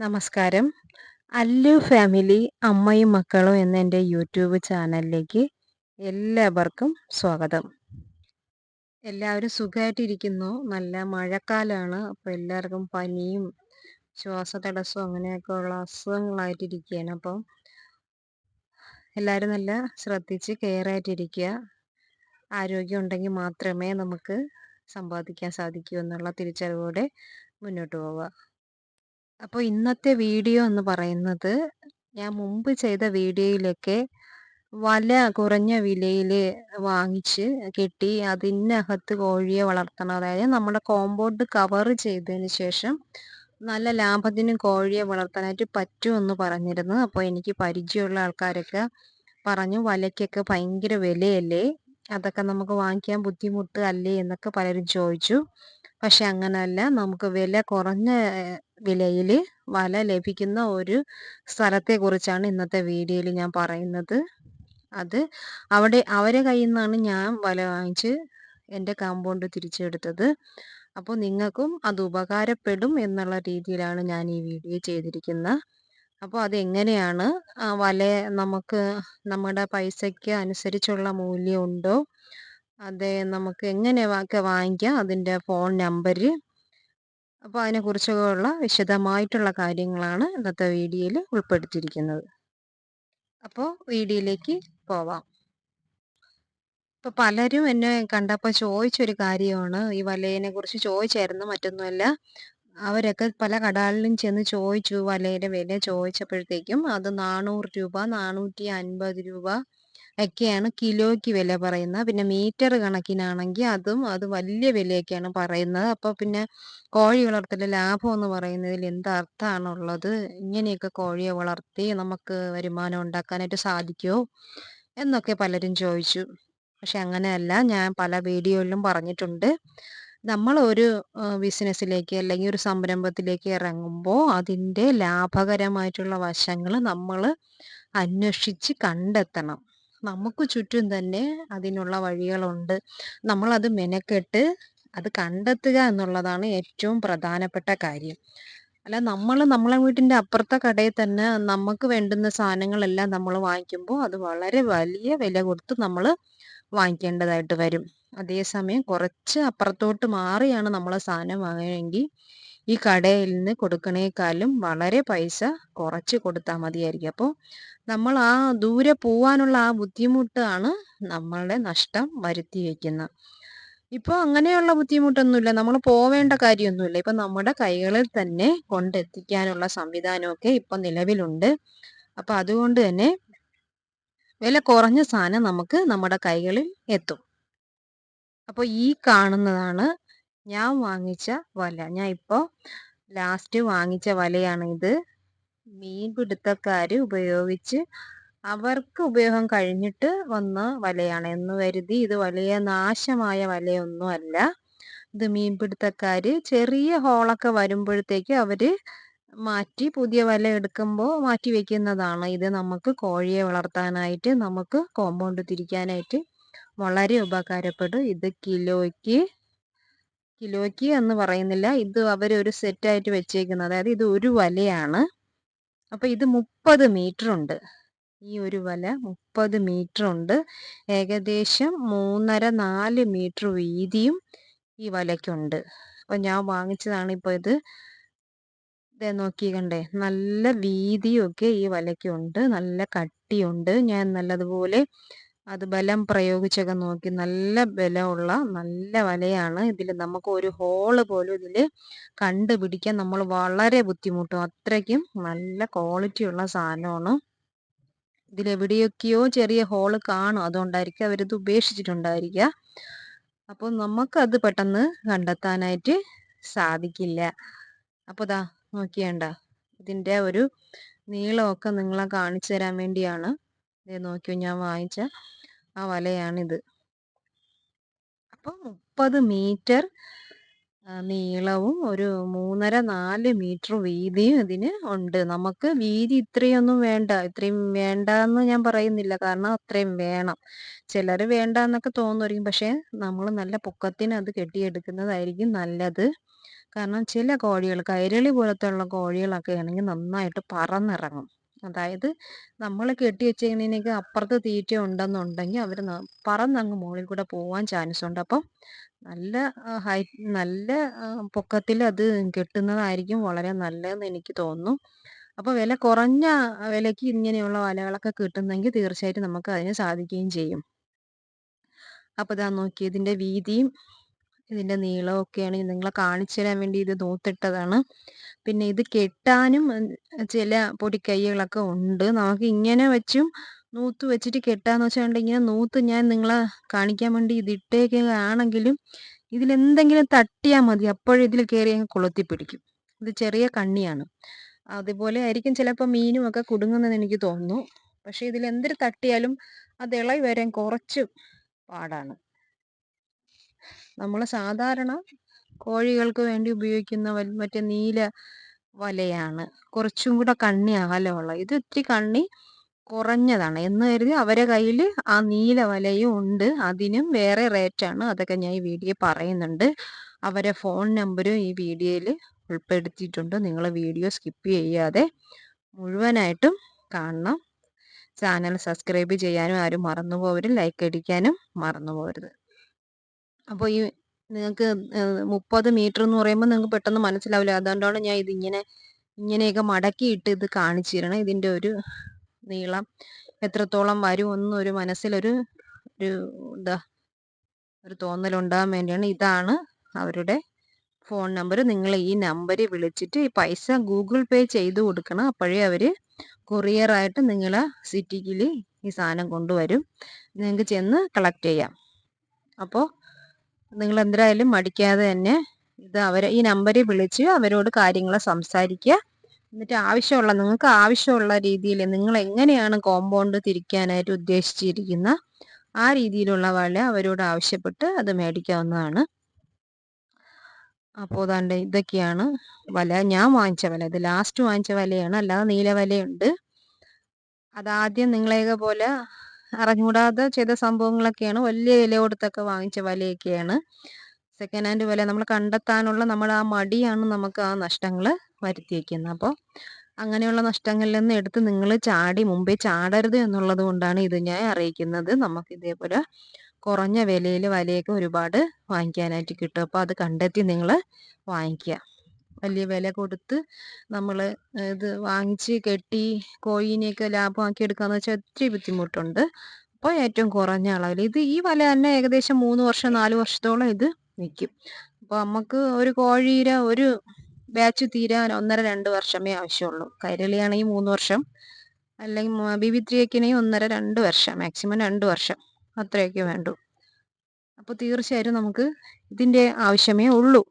നമസ്കാരം. അല്ലു ഫാമിലി അമ്മയും മക്കളും എന്ന എന്റെ യൂട്യൂബ് ചാനലിലേക്ക് എല്ലാവർക്കും സ്വാഗതം. എല്ലാവരും സുഖമായിട്ടിരിക്കുന്നു നല്ല മഴക്കാലമാണ് അപ്പോൾ എല്ലാവർക്കും പനിയും ശ്വാസതടസ്സവും അങ്ങനെയൊക്കെ ഉള്ള അസുഖങ്ങളായിട്ടിരിക്കുകയാണ്. അപ്പം എല്ലാവരും നല്ല ശ്രദ്ധിച്ച് കെയർ ആയിട്ടിരിക്കുക. ആരോഗ്യം ഉണ്ടെങ്കിൽ മാത്രമേ നമുക്ക് സമ്പാദിക്കാൻ സാധിക്കൂ എന്നുള്ള തിരിച്ചറിവോടെ മുന്നോട്ട് പോവുക. അപ്പോൾ ഇന്നത്തെ വീഡിയോ എന്ന് പറയുന്നത് ഞാൻ മുമ്പ് ചെയ്ത വീഡിയോയിലൊക്കെ വല കുറഞ്ഞ വിലയിൽ വാങ്ങിച്ച് കെട്ടി അതിനകത്ത് കോഴിയെ വളർത്തണം. അതായത് നമ്മുടെ കോമ്പൗണ്ട് കവർ ചെയ്തതിന് ശേഷം നല്ല ലാഭത്തിന് കോഴിയെ വളർത്താനായിട്ട് പറ്റുമെന്ന് പറഞ്ഞിരുന്നു. അപ്പോൾ എനിക്ക് പരിചയമുള്ള ആൾക്കാരൊക്കെ പറഞ്ഞു വലയ്ക്കൊക്കെ ഭയങ്കര വിലയല്ലേ? അതൊക്കെ നമുക്ക് വാങ്ങിക്കാൻ ബുദ്ധിമുട്ട് അല്ലേ? എന്നൊക്കെ പലരും ചോദിച്ചു. പക്ഷെ അങ്ങനല്ല. നമുക്ക് വില കുറഞ്ഞ വിലയിൽ വല ലഭിക്കുന്ന ഒരു സ്ഥലത്തെക്കുറിച്ചാണ് ഇന്നത്തെ വീഡിയോയിൽ ഞാൻ പറയുന്നത്. അത് അവിടെ അവരെ കയ്യിൽ നിന്നാണ് ഞാൻ വല വാങ്ങിച്ച് എന്റെ കാമ്പൗണ്ട് തിരിച്ചെടുത്തത്. അപ്പോൾ നിങ്ങൾക്കും അത് ഉപകാരപ്പെടും എന്നുള്ള രീതിയിലാണ് ഞാൻ ഈ വീഡിയോ ചെയ്തിരിക്കുന്നത്. അപ്പോൾ അതെങ്ങനെയാണ് വല നമുക്ക് നമ്മുടെ പൈസയ്ക്ക് അനുസരിച്ചുള്ള മൂല്യമുണ്ടോ അതെ നമുക്ക് എങ്ങനെ ഒക്കെ വാങ്ങിക്കാം? അതിന്റെ ഫോൺ നമ്പർ അപ്പോൾ അതിനെക്കുറിച്ചുള്ള വിശദമായിട്ടുള്ള കാര്യങ്ങളാണ് ഇന്നത്തെ വീഡിയോയിൽ ഉൾപ്പെടുത്തിയിരിക്കുന്നത്. അപ്പോൾ വീഡിയോയിലേക്ക് പോവാം. ഇപ്പോൾ പലരും എന്നെ കണ്ടപ്പോൾ ചോദിച്ചൊരു കാര്യമാണ്. ഈ വലയിനെ കുറിച്ച് ചോദിച്ചായിരുന്നു മറ്റൊന്നുമല്ല. അവരൊക്കെ പല കടകളിലും ചെന്ന് ചോദിച്ചു വലയുടെ വില ചോദിച്ചപ്പോഴത്തേക്കും അത് നാനൂറ് രൂപ നാനൂറ്റി അൻപത് രൂപ ഒക്കെയാണ് കിലോയ്ക്ക് വില പറയുന്നത്. പിന്നെ മീറ്റർ കണക്കിനാണെങ്കിൽ അതും അത് വലിയ വിലയൊക്കെയാണ് പറയുന്നത്. അപ്പോൾ പിന്നെ കോഴി വളർത്തൽ ലാഭം എന്ന് പറയുന്നതിൽ എന്ത് അർത്ഥമാണുള്ളത്? ഇങ്ങനെയൊക്കെ കോഴിയെ വളർത്തി നമുക്ക് വരുമാനം ഉണ്ടാക്കാനായിട്ട് സാധിക്കുമോ? എന്നൊക്കെ പലരും ചോദിച്ചു. പക്ഷെ അങ്ങനെയല്ല. ഞാൻ പല വീഡിയോയിലും പറഞ്ഞിട്ടുണ്ട്. നമ്മൾ ഒരു ബിസിനസ്സിലേക്ക് അല്ലെങ്കിൽ ഒരു സംരംഭത്തിലേക്ക് ഇറങ്ങുമ്പോൾ അതിന്റെ ലാഭകരമായിട്ടുള്ള വശങ്ങൾ നമ്മൾ അന്വേഷിച്ച് കണ്ടെത്തണം. നമുക്ക് ചുറ്റും തന്നെ അതിനുള്ള വഴികളുണ്ട്. നമ്മളത് മെനക്കെട്ട് അത് കണ്ടെത്തുക എന്നുള്ളതാണ് ഏറ്റവും പ്രധാനപ്പെട്ട കാര്യം. അല്ല നമ്മൾ നമ്മളെ വീട്ടിന്റെ അപ്പുറത്തെ കടയിൽ തന്നെ നമുക്ക് വേണ്ടുന്ന സാധനങ്ങളെല്ലാം നമ്മൾ വാങ്ങിക്കുമ്പോൾ അത് വളരെ വലിയ വില കൊടുത്ത് നമ്മൾ വാങ്ങിക്കേണ്ടതായിട്ട് വരും. അതേസമയം കുറച്ച് അപ്പുറത്തോട്ട് മാറിയാണ് നമ്മൾ സാധനം വാങ്ങുകയെങ്കിൽ ഈ കടയിൽ നിന്ന് കൊടുക്കണേക്കാളും വളരെ പൈസ കുറച്ച് കൊടുത്താൽ മതിയായിരിക്കും. അപ്പോൾ നമ്മൾ ആ ദൂരെ പോവാനുള്ള ആ ബുദ്ധിമുട്ടാണ് നമ്മളുടെ നഷ്ടം വരുത്തി വയ്ക്കുന്നത്. ഇപ്പോൾ അങ്ങനെയുള്ള ബുദ്ധിമുട്ടൊന്നുമില്ല. നമ്മൾ പോവേണ്ട കാര്യമൊന്നുമില്ല. ഇപ്പം നമ്മുടെ കൈകളിൽ തന്നെ കൊണ്ടെത്തിക്കാനുള്ള സംവിധാനമൊക്കെ ഇപ്പം നിലവിലുണ്ട്. അപ്പം അതുകൊണ്ട് തന്നെ വില കുറഞ്ഞ സാധനം നമുക്ക് നമ്മുടെ കൈകളിൽ എത്തും. അപ്പോൾ ഈ കാണുന്നതാണ് ഞാൻ വാങ്ങിച്ച വല ഞാൻ ഇപ്പോ ലാസ്റ്റ് വാങ്ങിച്ച വലയാണ് ഇത്. മീൻപിടുത്തക്കാർ ഉപയോഗിച്ച് അവർക്ക് ഉപയോഗം കഴിഞ്ഞിട്ട് വന്ന വലയാണ്. എന്ന് കരുതി ഇത് വലിയ നാശമായ വലയൊന്നുമല്ല. ഇത് മീൻ മീൻപിടുത്തക്കാർ ചെറിയ ഹോളൊക്കെ വരുമ്പോഴത്തേക്ക് അവർ മാറ്റി പുതിയ വല എടുക്കുമ്പോൾ മാറ്റി വെക്കുന്നതാണ്. ഇത് നമുക്ക് കോഴിയെ വളർത്താനായിട്ട് നമുക്ക് കോമ്പൗണ്ട് തിരിക്കാനായിട്ട് വളരെ ഉപകാരപ്പെടും. ഇത് കിലോയ്ക്ക് കിലോയ്ക്ക് എന്ന് പറയുന്നില്ല. ഇത് അവർ ഒരു സെറ്റായിട്ട് വെച്ചേക്കുന്നത്. അതായത് ഇത് ഒരു വലയാണ്. അപ്പോൾ ഇത് മുപ്പത് മീറ്റർ ഉണ്ട്. ഈ ഒരു വല മുപ്പത് മീറ്റർ ഉണ്ട്. ഏകദേശം മൂന്നര നാല് മീറ്റർ വീതിയും ഈ വലയ്ക്കുണ്ട്. അപ്പോൾ ഞാൻ വാങ്ങിച്ചതാണ് ഇപ്പോൾ ഇത്. ഇതേ നോക്കി കണ്ടേ. നല്ല വീതിയൊക്കെ ഈ വലയ്ക്കുണ്ട്. നല്ല കട്ടിയുണ്ട്. ഞാൻ നല്ലതുപോലെ അത് ബലം പ്രയോഗിച്ചൊക്കെ നോക്കി നല്ല ബലമുള്ള നല്ല വലയാണ്. ഇതിൽ നമുക്ക് ഒരു ഹോൾ പോലും ഇതിൽ കണ്ടുപിടിക്കാൻ നമ്മൾ വളരെ ബുദ്ധിമുട്ടും. അത്രയ്ക്കും നല്ല ക്വാളിറ്റി ഉള്ള സാധനമാണ്. ഇതിലെവിടെയൊക്കെയോ ചെറിയ ഹോൾ കാണും. അതുകൊണ്ടായിരിക്കും അവരിത് ഉപേക്ഷിച്ചിട്ടുണ്ടായിരിക്കുക. അപ്പോൾ നമുക്കത് പെട്ടെന്ന് കണ്ടെത്താനായിട്ട് സാധിക്കില്ല. അപ്പോൾ ദാ നോക്കിയണ്ട ഇതിന്റെ ഒരു നീളമൊക്കെ നിങ്ങളെ കാണിച്ചു തരാൻ വേണ്ടിയാണ്. നോക്കിയോ ഞാൻ വാങ്ങിച്ച ആ വലയാണിത്. അപ്പോൾ മുപ്പത് മീറ്റർ നീളവും ഒരു മൂന്നര നാല് മീറ്റർ വീതിയും ഇതിന് ഉണ്ട്. നമുക്ക് വീതി ഇത്രയൊന്നും വേണ്ട. ഇത്രയും വേണ്ട എന്ന് ഞാൻ പറയുന്നില്ല. കാരണം അത്രയും വേണം. ചിലർ വേണ്ട എന്നൊക്കെ തോന്നുമായിരിക്കും. പക്ഷേ നമ്മൾ നല്ല പൊക്കത്തിന് അത് കെട്ടിയെടുക്കുന്നതായിരിക്കും നല്ലത്. കാരണം ചില കോഴികൾ കൈരളി പോലത്തെ ഉള്ള കോഴികളൊക്കെ ആണെങ്കിൽ നന്നായിട്ട് പറന്നിറങ്ങും. അതായത് നമ്മൾ കെട്ടി വെച്ചതിനേക്ക് അപ്പുറത്ത് തീറ്റ ഉണ്ടെന്നുണ്ടെങ്കിൽ അവർ പറന്നങ്ങ് മുകളിൽ കൂടെ പോകാൻ ചാൻസ് ഉണ്ട്. അപ്പം നല്ല ഹൈ നല്ല പൊക്കത്തിൽ അത് കെട്ടുന്നതായിരിക്കും വളരെ നല്ലതെന്ന് എനിക്ക് തോന്നുന്നു. അപ്പോൾ വില കുറഞ്ഞ വിലയ്ക്ക് ഇങ്ങനെയുള്ള വലകളൊക്കെ കിട്ടുന്നെങ്കിൽ തീർച്ചയായിട്ടും നമുക്ക് അതിന് സാധിക്കുകയും ചെയ്യും. അപ്പോൾ ഇതാ നോക്കി ഇതിന്റെ വീതിയും ഇതിന്റെ നീളമൊക്കെയാണ് നിങ്ങളെ കാണിച്ചു തരാൻ വേണ്ടി ഇത് നൂത്തിട്ടതാണ്. പിന്നെ ഇത് കെട്ടാനും ചില പൊടിക്കൈകളൊക്കെ ഉണ്ട്. നമുക്ക് ഇങ്ങനെ വെച്ചും നൂത്ത് വെച്ചിട്ട് കെട്ടാന്ന് വെച്ചിട്ടുണ്ടെങ്കിൽ നൂത്ത് ഞാൻ നിങ്ങളെ കാണിക്കാൻ വേണ്ടി ഇത് ഇതിട്ടേക്കുകയാണെങ്കിലും ഇതിലെന്തെങ്കിലും തട്ടിയാൽ മതി. അപ്പോഴിതിൽ കയറി അങ്ങ് കൊളുത്തി പിടിക്കും. ഇത് ചെറിയ കണ്ണിയാണ്. അതുപോലെ ആയിരിക്കും ചിലപ്പോൾ മീനും ഒക്കെ കുടുങ്ങുന്നതെന്ന് എനിക്ക് തോന്നുന്നു. പക്ഷെ ഇതിൽ എന്തൊരു തട്ടിയാലും അത് ഇളകി വരാൻ കുറച്ച് പാടാണ്. നമ്മൾ സാധാരണ കോഴികൾക്ക് വേണ്ടി ഉപയോഗിക്കുന്ന മറ്റേ നീല വലയാണ്. കുറച്ചും കൂടെ കണ്ണി അകലമുള്ള. ഇത് ഇത്തിരി കണ്ണി കുറഞ്ഞതാണ്. എന്ന് കരുതി അവരെ കയ്യിൽ ആ നീല വലയും ഉണ്ട്. അതിനും വേറെ റേറ്റാണ് അതൊക്കെ ഞാൻ ഈ വീഡിയോ പറയുന്നുണ്ട്. അവരെ ഫോൺ നമ്പരും ഈ വീഡിയോയിൽ ഉൾപ്പെടുത്തിയിട്ടുണ്ട്. നിങ്ങൾ വീഡിയോ സ്കിപ്പ് ചെയ്യാതെ മുഴുവനായിട്ടും കാണണം. ചാനൽ സബ്സ്ക്രൈബ് ചെയ്യാനും ആരും മറന്നു പോകരുത് ലൈക്ക് അടിക്കാനും മറന്നു പോകരുത് അപ്പോൾ ഈ നിങ്ങൾക്ക് മുപ്പത് മീറ്റർ എന്ന് പറയുമ്പോൾ നിങ്ങൾക്ക് പെട്ടെന്ന് മനസ്സിലാവില്ല. അതുകൊണ്ടാണ് ഞാൻ ഇതിങ്ങനെ ഇങ്ങനെയൊക്കെ മടക്കിയിട്ട് ഇത് കാണിച്ചു തരണം ഇതിന്റെ ഒരു നീളം എത്രത്തോളം വരും ഒരു മനസ്സിലൊരു ഒരു എന്താ ഒരു തോന്നലുണ്ടാകാൻ വേണ്ടിയാണ് ഇതാണ് അവരുടെ ഫോൺ നമ്പർ. നിങ്ങൾ ഈ നമ്പറിൽ വിളിച്ചിട്ട് ഈ പൈസ ഗൂഗിൾ പേ ചെയ്ത് കൊടുക്കണം. അപ്പോഴേ അവർ കൊറിയറായിട്ട് നിങ്ങൾ സിറ്റിക്കിൽ ഈ സാധനം കൊണ്ടുവരും. നിങ്ങൾക്ക് ചെന്ന് കളക്ട് ചെയ്യാം. അപ്പോൾ നിങ്ങൾ എന്തായാലും മടിക്കാതെ തന്നെ ഇത് അവരെ ഈ നമ്പറിൽ വിളിച്ച് അവരോട് കാര്യങ്ങൾ സംസാരിക്കുക. എന്നിട്ട് ആവശ്യമുള്ള നിങ്ങൾക്ക് ആവശ്യമുള്ള രീതിയിൽ നിങ്ങൾ എങ്ങനെയാണ് കോമ്പൗണ്ട് തിരിക്കാനായിട്ട് ഉദ്ദേശിച്ചിരിക്കുന്ന ആ രീതിയിലുള്ള വല അവരോട് ആവശ്യപ്പെട്ട് അത് മേടിക്കാവുന്നതാണ്. അപ്പോൾ അതാണ്ട് ഇതൊക്കെയാണ് വല. ഞാൻ വാങ്ങിച്ച വല. ഇത് ലാസ്റ്റ് വാങ്ങിച്ച വലയാണ്. അല്ലാതെ നീല വലയുണ്ട്. അതാദ്യം നിങ്ങളേക പോലെ അറിഞ്ഞുകൂടാതെ ചെയ്ത സംഭവങ്ങളൊക്കെയാണ്. വലിയ വില കൊടുത്തൊക്കെ വാങ്ങിച്ച വിലയൊക്കെയാണ്. സെക്കൻഡ് ഹാൻഡ് വില നമ്മൾ കണ്ടെത്താനുള്ള നമ്മൾ ആ മടിയാണ് നമുക്ക് ആ നഷ്ടങ്ങൾ വരുത്തിയേക്കുന്നത് അപ്പോൾ അങ്ങനെയുള്ള നഷ്ടങ്ങളിൽ നിന്ന് എടുത്ത് നിങ്ങൾ ചാടി മുമ്പേ ചാടരുത് എന്നുള്ളത് കൊണ്ടാണ് ഇത് ഞാൻ അറിയിക്കുന്നത്. നമുക്ക് ഇതേപോലെ കുറഞ്ഞ വിലയിൽ വലയൊക്കെ ഒരുപാട് വാങ്ങിക്കാനായിട്ട് കിട്ടും. അപ്പോൾ അത് കണ്ടെത്തി നിങ്ങൾ വാങ്ങിക്കുക. വലിയ വില കൊടുത്ത് നമ്മൾ ഇത് വാങ്ങിച്ച് കെട്ടി കോഴിനെയൊക്കെ ലാഭമാക്കി എടുക്കാന്ന് വെച്ചാൽ ഒത്തിരി ബുദ്ധിമുട്ടുണ്ട്. അപ്പോൾ ഏറ്റവും കുറഞ്ഞ അളവിൽ ഇത് ഈ വല തന്നെ ഏകദേശം മൂന്ന് വർഷം നാല് വർഷത്തോളം ഇത് നിൽക്കും അപ്പോൾ നമുക്ക് ഒരു കോഴിയുടെ ഒരു ബാച്ച് തീരാൻ ഒന്നര രണ്ട് വർഷമേ ആവശ്യമുള്ളൂ. കൈരളിയാണെങ്കിൽ മൂന്ന് വർഷം അല്ലെങ്കിൽ ബിബി ത്രീയൊക്കെയാണെങ്കിൽ ഒന്നര രണ്ട് വർഷം മാക്സിമം രണ്ട് വർഷം അത്രയൊക്കെ വേണ്ടു. അപ്പോൾ തീർച്ചയായിട്ടും നമുക്ക് ഇതിന്റെ ആവശ്യമേ ഉള്ളൂ.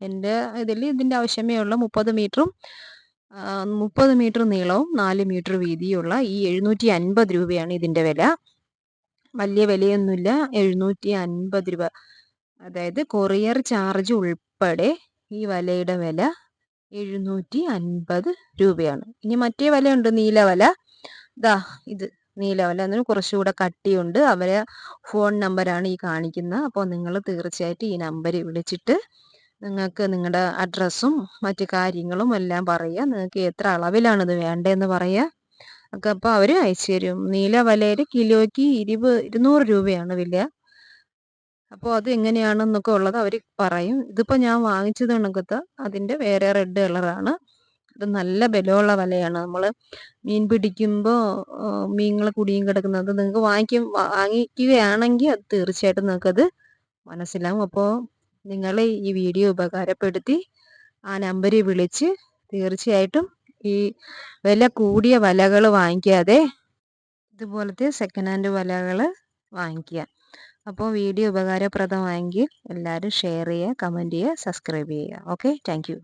എന്റെ ഇതിൽ ഇതിന്റെ ആവശ്യമേ ഉള്ളൂ. മുപ്പത് മീറ്ററും മുപ്പത് മീറ്റർ നീളവും നാല് മീറ്റർ വീതിയുള്ള ഈ എഴുന്നൂറ്റി അൻപത് രൂപയാണ് ഇതിന്റെ വില. വലിയ വിലയൊന്നുമില്ല. എഴുന്നൂറ്റി അൻപത് രൂപ. അതായത് കൊറിയർ ചാർജ് ഉൾപ്പെടെ ഈ വലയുടെ വില എഴുന്നൂറ്റി അൻപത് രൂപയാണ്. ഇനി മറ്റേ വലയുണ്ട് നീല വല. ദാ ഇത് നീല വല. കുറച്ചുകൂടെ കട്ടിയുണ്ട്. അവരെ ഫോൺ നമ്പറാണ് ഈ കാണിക്കുന്നത്. അപ്പോൾ നിങ്ങൾ തീർച്ചയായിട്ടും ഈ നമ്പർ വിളിച്ചിട്ട് നിങ്ങൾക്ക് നിങ്ങളുടെ അഡ്രസ്സും മറ്റു കാര്യങ്ങളും എല്ലാം പറയുക നിങ്ങൾക്ക് എത്ര അളവിലാണിത് ഇത് വേണ്ടതെന്ന് പറയുക ഒക്കെ അപ്പോൾ അവർ അയച്ചു തരും. നീല വലയിൽ കിലോയ്ക്ക് ഇരുപ ഇരുന്നൂറ് രൂപയാണ് വില. അപ്പോൾ അത് എങ്ങനെയാണെന്നൊക്കെ ഉള്ളത് അവർ പറയും. ഇതിപ്പോൾ ഞാൻ വാങ്ങിച്ചത് കണക്കത്ത് അതിന്റെ വേറെ റെഡ് കളറാണ് അത് നല്ല ബലമുള്ള വലയാണ്. നമ്മൾ മീൻ പിടിക്കുമ്പോൾ മീനുകൾ കുടിയും കിടക്കുന്നത് നിങ്ങൾക്ക് വാങ്ങിക്കും വാങ്ങിക്കുകയാണെങ്കിൽ അത് തീർച്ചയായിട്ടും നിങ്ങൾക്കത് മനസ്സിലാവും. അപ്പോൾ നിങ്ങൾ ഈ വീഡിയോ ഉപകാരപ്പെടുത്തി ആ നമ്പറിൽ വിളിച്ച് തീർച്ചയായിട്ടും ഈ വില കൂടിയ വലകൾ വാങ്ങിക്കാതെ ഇതുപോലത്തെ സെക്കൻഡ് ഹാൻഡ് വലകൾ വാങ്ങിക്കുക. അപ്പോൾ വീഡിയോ ഉപകാരപ്രദമായെങ്കിൽ എല്ലാവരും ഷെയർ ചെയ്യുക കമന്റ് ചെയ്യുക സബ്സ്ക്രൈബ് ചെയ്യുക. Okay thank